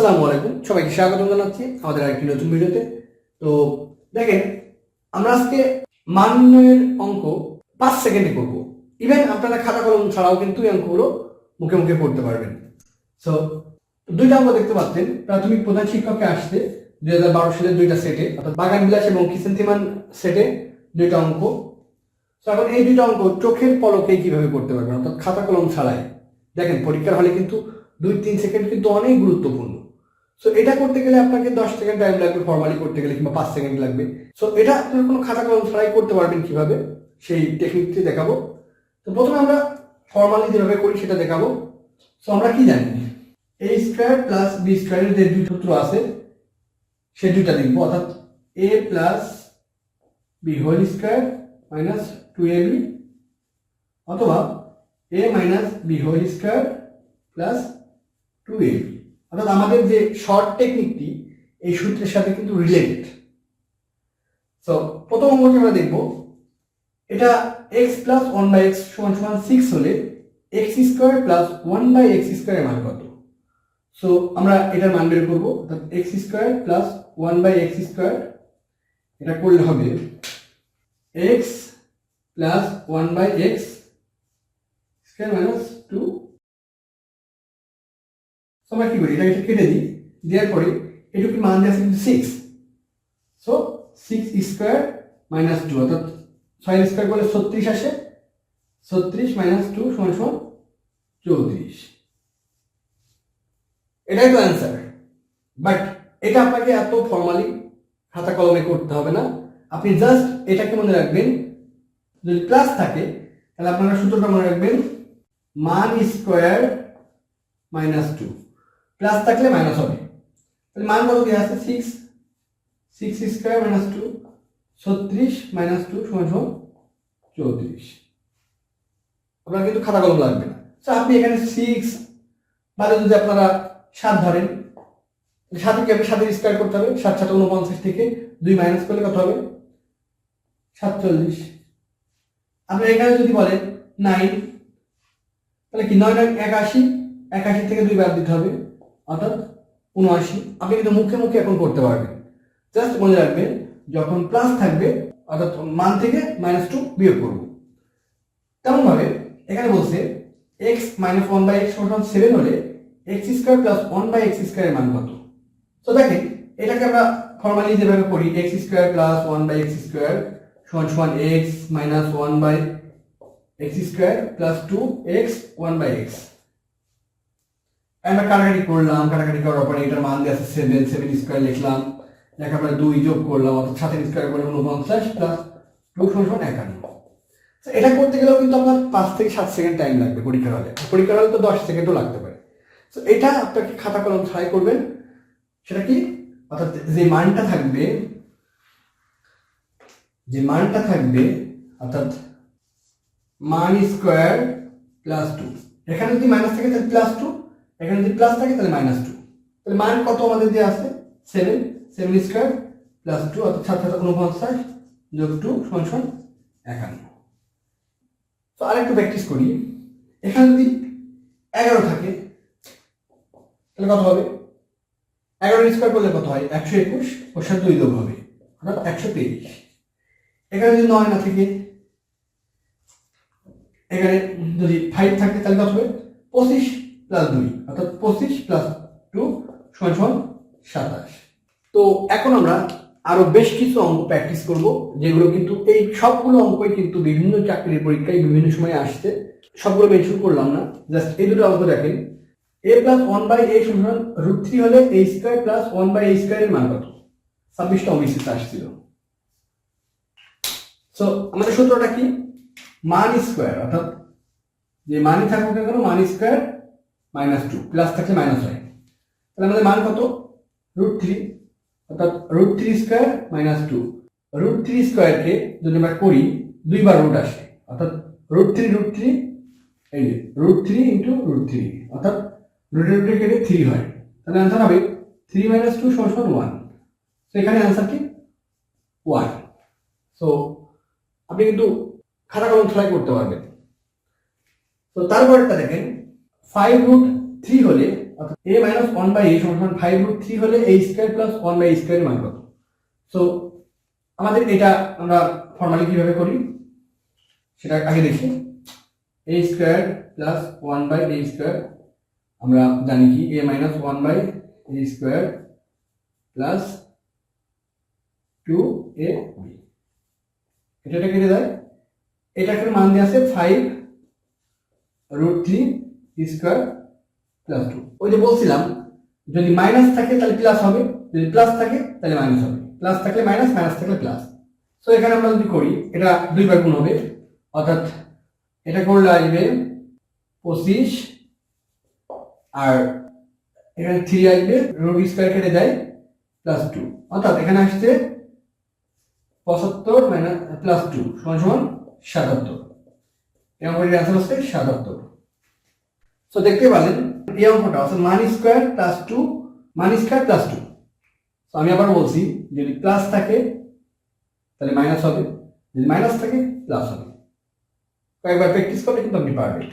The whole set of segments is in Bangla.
আসসালামু আলাইকুম। সবাইকে স্বাগত জানাচ্ছি আমাদের আরেকটি নতুন ভিডিওতে। তো দেখেন, আমরা আজকে মান নির্ণয়ের অঙ্ক পাঁচ সেকেন্ডে করব। ইভেন আপনারা খাতা কলম ছাড়াও কিন্তু এই অঙ্কগুলো মুখে মুখে পড়তে পারবেন। সো দুইটা অঙ্ক দেখতে পাচ্ছেন। প্রাথমিক প্রধান শিক্ষককে আসতে দুই হাজার বারো সালের দুইটা সেটে, অর্থাৎ বাগান বিলাস এবং কিচেন থিমান সেটে দুইটা অঙ্ক। তো এখন এই দুইটা অঙ্ক চোখের পলকে কীভাবে করতে পারবেন? অর্থাৎ খাতা কলম ছাড়াই। দেখেন, পরীক্ষার হলে কিন্তু দুই তিন সেকেন্ড কিন্তু অনেক গুরুত্বপূর্ণ। সো এটা করতে গেলে আপনাকে দশ সেকেন্ড টাইম লাগবে ফর্মালি করতে গেলে, কিংবা পাঁচ সেকেন্ড লাগবে। সো এটা আপনার কোনো খাতা কলম ছাড়াই করতে পারবেন কীভাবে? সেই টেকনিকটি দেখাবো। তো প্রথমে আমরা ফর্মালি যেভাবে করি, সেটা দেখাবো। সো আমরা কি জানি? এ স্কোয়ার প্লাস বি স্কোয়ারের যে দুই সূত্র আছে, সে দুইটা লিখব অর্থাৎ A plus B whole square minus two A B অথবা A minus B whole square plus two A B অর্থাৎ আমাদের যে শর্ট টেকনিকটি এই সূত্রের সাথে কিন্তু রিলেটেড সো প্রথম অঙ্কটি আমরা দেখব। এটা X plus one by X সমান সমান সিক্স হলে X square plus one by X স্কোয়ারের মান কত? সো আমরা এটার মান বের করব। অর্থাৎ X square plus one by X square এটা করলে হবে X plus one by X square minus two আমরা কি করি? এটা এটা কেটে দিই, দেওয়ার পরে এটুকু মান দেওয়া আছে কিন্তু six so six square minus two অর্থাৎ ছয় স্কোয়ার করলে ছত্রিশ আসে। ছত্রিশ মাইনাস টু সমান সমান চৌত্রিশ। এটাই তো অ্যান্সার বাট এটা আপনাকে এত ফর্মালি খাতা কলমে করতে হবে না। আপনি জাস্ট এটাকে মনে রাখবেন, যদি প্লাস থাকে, তাহলে আপনারা সূত্রটা মনে রাখবেন, মান স্কোয়ার মাইনাস টু প্লাস থাকলে মাইনাস হবে। তাহলে মান কত দেওয়া আছে six six square minus two ছত্রিশ মাইনাস টু সমান সমান চৌত্রিশ। আপনার কিন্তু খাতা কলম লাগবে না। তো আপনি এখানে সিক্স বাদে যদি আপনারা সাত ধরেন সাথে কি আপনি সাতের স্কোয়ার করতে হবে। সাত সাত উনপঞ্চাশ থেকে দুই মাইনাস করলে কত হবে? সাতচল্লিশ। আপনি এখানে যদি বলেন নাইন তাহলে কি? নয় নয় একাশি একাশি থেকে দুই বাদ দিতে হবে। অর্থাৎ উনআশি। আপনি কিন্তু মুখে মুখে এখন করতে পারবেন। জাস্ট মনে রাখবেন, যখন প্লাস থাকবে, অর্থাৎ মান থেকে মাইনাস টু বিয়োগ করব। তেমনভাবে এখানে বলছে X minus one by X সমান সেভেন হলে X square plus one by X স্কোয়ারের মান কত? তো দেখেন, এটাকে আমরা ফর্মালি যেভাবে করি X square plus one by X square সমান সমান X minus one by X square plus two X one by X আমরা কাটাকাটি করলাম কাটাকাটি করার পরে এটার মান দিয়ে আছে সেভেন সেভেন স্কোয়ার লিখলাম। লেখার পরে দুই যোগ করলাম, অর্থাৎ সাতের স্কোয়ার করে উনপঞ্চাশ প্লাস টু সমান একান্ন। এটা করতে গেলেও কিন্তু আপনার পাঁচ থেকে সাত সেকেন্ড টাইম লাগবে পরীক্ষার হলে। পরীক্ষার হলে তো দশ সেকেন্ডও লাগতে পারে। তো এটা আপনাকে খাতা কলম ছাড়াই করবেন। সেটা কি? অর্থাৎ যে মানটা থাকবে, যে মানটা থাকবে, অর্থাৎ মান স্কোয়ার প্লাস টু এখানে যদি মাইনাস থাকে, তাহলে প্লাস টু এখানে যদি প্লাস থাকে, তাহলে মাইনাস টু তাহলে মান কত আমাদের দিয়ে আছে? Seven seven square plus two অর্থাৎ সাত সাত উনপঞ্চাশ যোগ টু সমান একান্ন। তো আরেকটু প্র্যাকটিস করি। এখানে যদি এগারো থাকে, তাহলে কত হবে? এগারো স্কোয়ার করলে কত হয়? একশো একুশ, ওর সাথে দুই যোগ হবে। অর্থাৎ একশো তেইশ এখানে যদি নয় না থেকে, এখানে যদি ফাইভ থাকে, তাহলে কত হবে? পঁচিশ। প্লাস দুই, অর্থাৎ পঁচিশ প্লাস টু সমান সমান সাতাশ। তো এখন আমরা আরও বেশ কিছু অঙ্ক প্র্যাকটিস করব, যেগুলো কিন্তু এই সবগুলো অঙ্কই কিন্তু বিভিন্ন চাকরির পরীক্ষায় বিভিন্ন সময় আসছে। সবগুলো মেনশন করলাম না জাস্ট এই দুটো অঙ্ক দেখেন। A plus one by A সমান রুট থ্রি হলে A square plus one by A স্কোয়ারের মান কত? ছাব্বিশটা অবিশ্বাস আসছিল। সো আমাদের সূত্রটা কি? মান স্কোয়ার অর্থাৎ যে মানই থাকুক না কেন, মান স্কোয়ার মাইনাস টু প্লাস থাকলে মাইনাস হয় তাহলে আমাদের মান কত? রুট থ্রি অর্থাৎ root three square minus two root three স্কোয়ারকে যদি আমরা করি, দুইবার রুট আসে। অর্থাৎ রুট থ্রি রুট থ্রি এই যে root three into root three অর্থাৎ রুটে রুটে কেটে থ্রি হয়। তাহলে অ্যান্সার হবে থ্রি মাইনাস টু সমান ওয়ান তো এখানে অ্যান্সার কি? ওয়ান সো আপনি কিন্তু খাতা কলম ছড়াই করতে পারবেন। তো তারপরটা দেখেন। ফাইভ রুট থ্রি হলে, অর্থাৎ এ মাইনাস ওয়ান বাই সমান ফাইভ রুট থ্রি হলে A square plus one by square মান কত? সো আমাদের এটা আমরা ফর্মালি কীভাবে করি? সেটা আগে দেখি। A square plus one by A square আমরা জানি কি? A minus one by A square plus two A B এটা কেটে দেয়। এটাকে মান দিয়ে আছে five root three square plus two. ওই যে বলছিলাম, যদি মাইনাস থাকে তাহলে প্লাস হবে, যদি প্লাস থাকে তাহলে মাইনাস হবে। প্লাস থাকলে মাইনাস মাইনাস থাকলে প্লাস সো এখানে আমরা যদি করি, এটা দুইবার গুণ হবে। অর্থাৎ এটা করলে আসবে পঁচিশ, আর এখানে থ্রি আসবে রুট স্কোয়ার কেটে যায় প্লাস টু অর্থাৎ এখানে আসছে পঁচাত্তর মাইনাস প্লাস টু সমান সমান সাতাত্তর। অঙ্কটির অ্যান্সার হচ্ছে সাতাত্তর। সো দেখতে পারেন এই অঙ্কটা অর্থাৎ মান স্কোয়ার প্লাস টু মান স্কোয়ার প্লাস টু তো আমি আবার বলছি যদি প্লাস থাকে তাহলে মাইনাস হবে। যদি মাইনাস থাকে প্লাস হবে। কয়েকবার প্র্যাকটিস করলে কিন্তু আপনি পারবেন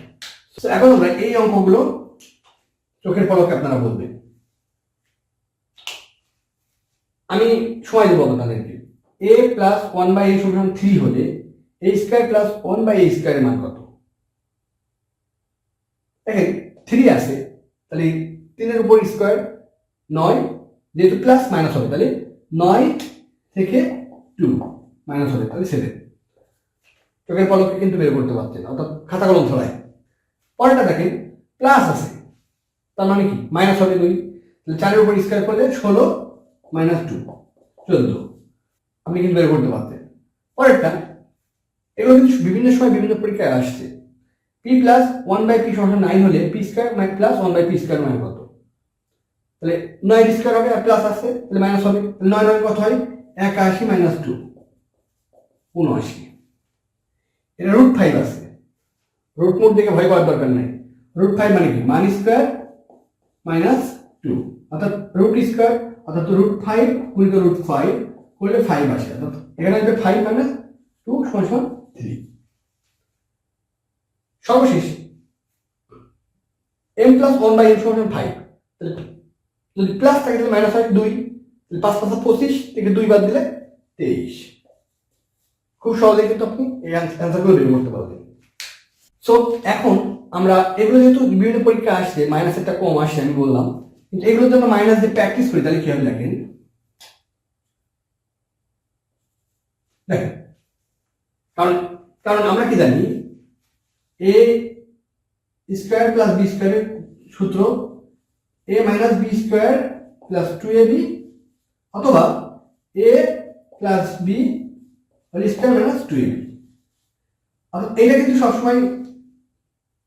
So, এখন আমরা এই অঙ্কগুলো চোখের পলকে আপনারা বলবেন। আমি সময় দেবো আপনাদেরকে। A plus one by A সমান থ্রি হলে A square plus one by A স্কোয়ারের মান কত? দেখেন থ্রি আছে, তাহলে তিনের উপর স্কোয়ার নয়, যেহেতু প্লাস মাইনাস হবে, তাহলে নয় থেকে টু মাইনাস হবে, তাহলে সেভেন চোখের পলকে কিন্তু বের করতে পারছেন, অর্থাৎ খাতা কলম ছড়ায়। পরেরটা দেখেন প্লাস আছে, তার মানে কি? মাইনাস হবে দুই, তাহলে চারের উপর স্কোয়ার করলে ষোলো মাইনাস টু চোদ্দ। আপনি কিন্তু বের করতে পারতেন। পরেরটা, এগুলো কিন্তু বিভিন্ন সময় বিভিন্ন পরীক্ষায় আসছে। P plus one by P সমান নাইন হলে P square my plus one by P square মানে কত? তাহলে নয় স্কোয়ার হবে আর প্লাস আসছে, তাহলে মাইনাস হবে। তাহলে নয় নয় কত হয়? একাশি মাইনাস টু উনআশি। এটা রুট ফাইভ আছে। রুট মোট দেখে ভয় পাওয়ার দরকার নাই। রুট ফাইভ মানে কি? মান স্কোয়ার মাইনাস টু অর্থাৎ রুট স্কোয়ার অর্থাৎ রুট ফাইভ গুণিত রুট ফাইভ করলে ফাইভ আসে। অর্থাৎ এখানে আসবে ফাইভ মাইনাস টু সমান থ্রি সর্বশেষ M plus one by M সমান ফাইভ যদি প্লাস থাকে তাহলে মাইনাস হয় দুই। পাঁচ পাঁচ পঁচিশ থেকে দুই বাদ দিলে তেইশ। খুব সহজে কিন্তু আপনি এই অ্যান্সারগুলো বের করতে পারবেন। সো এখন আমরা এগুলো যেহেতু বিভিন্ন পরীক্ষা আসছে মাইনাস একটা কম আসছে, আমি বললাম। কিন্তু এগুলোর জন্য মাইনাস দিয়ে প্র্যাকটিস করি, তাহলে কি হবে দেখেন? দেখেন। কারণ কারণ আমরা কি জানি? এ স্কোয়ার প্লাস বি স্কোয়ারের সূত্র A minus B square plus two A B অথবা A plus B square minus two A B অর্থাৎ এটা কিন্তু সবসময়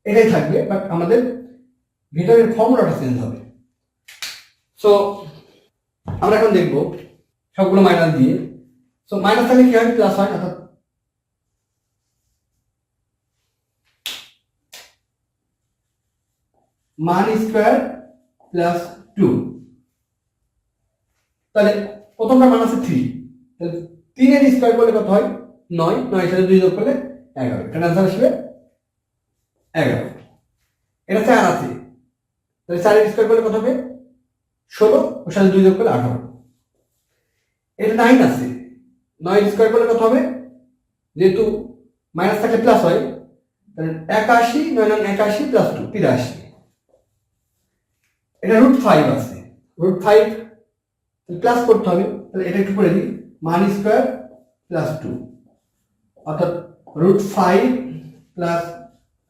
এটাই থাকবে বাট আমাদের ভিতরের ফর্মুলাটা চেঞ্জ হবে। সো আমরা এখন দেখব সবগুলো মাইনাস দিয়ে। সো মাইনাস থাকলে কি হয়? প্লাস হয়, অর্থাৎ মান স্কোয়ার প্লাস টু। তাহলে প্রথমটা মান আছে থ্রি তাহলে তিনের স্কোয়ার করলে কত হয়? নয়। নয় সাথে দুই যোগ করলে এগারো। এখানে আনসার আসবে এগারো। এটা চার আছে। তাহলে চারের স্কোয়ার করলে কত হবে? ষোলো। ওর সাথে দুই যোগ করলে আঠারো। এটা নাইন আছে। নয় স্কোয়ার করলে কত হবে? যেহেতু মাইনাস থাকলে প্লাস হয়, তাহলে একাশি, নয় নয় একাশি প্লাস টু তিরাশি। এটা রুট ফাইভ আছে। রুট ফাইভ প্লাস করতে হবে। তাহলে এটা একটু করে দিই। মান স্কোয়ার প্লাস টু অর্থাৎ root five plus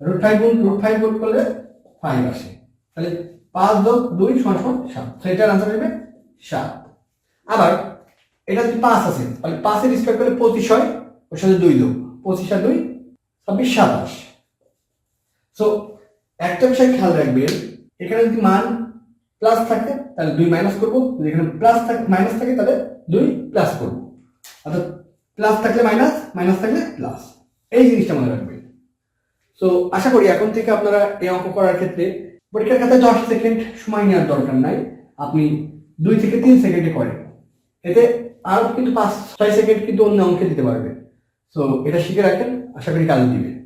root five গুণ রুট ফাইভ গুণ করলে ফাইভ আসে। তাহলে পাঁচ যোগ দুই সমান সমান সাত। তাহলে এটার আনসার হবে সাত। আবার এটা যদি পাঁচ আছে তাহলে পাঁচের স্কোয়ার করলে পঁচিশ হয়, ওর সাথে দুই যোগ। পঁচিশ আর দুই, ছাব্বিশ, সাতাশ। সো একটা বিষয় খেয়াল রাখবেন, এখানে যদি মান প্লাস থাকে, তাহলে দুই মাইনাস করব। যদি এখানে প্লাস থাকে মাইনাস থাকে, তাহলে দুই প্লাস করব। অর্থাৎ প্লাস থাকলে মাইনাস মাইনাস থাকলে প্লাস এই জিনিসটা মনে রাখবেন। সো আশা করি এখন থেকে আপনারা এই অঙ্ক করার ক্ষেত্রে পরীক্ষার খাতায় দশ সেকেন্ড সময় নেওয়ার দরকার নাই। আপনি দুই থেকে তিন সেকেন্ডে করেন। এতে আরও কিন্তু পাঁচ, ছয় সেকেন্ড কিন্তু অন্য অঙ্কে দিতে পারবেন। সো এটা শিখে রাখেন। আশা করি কাজে দিবে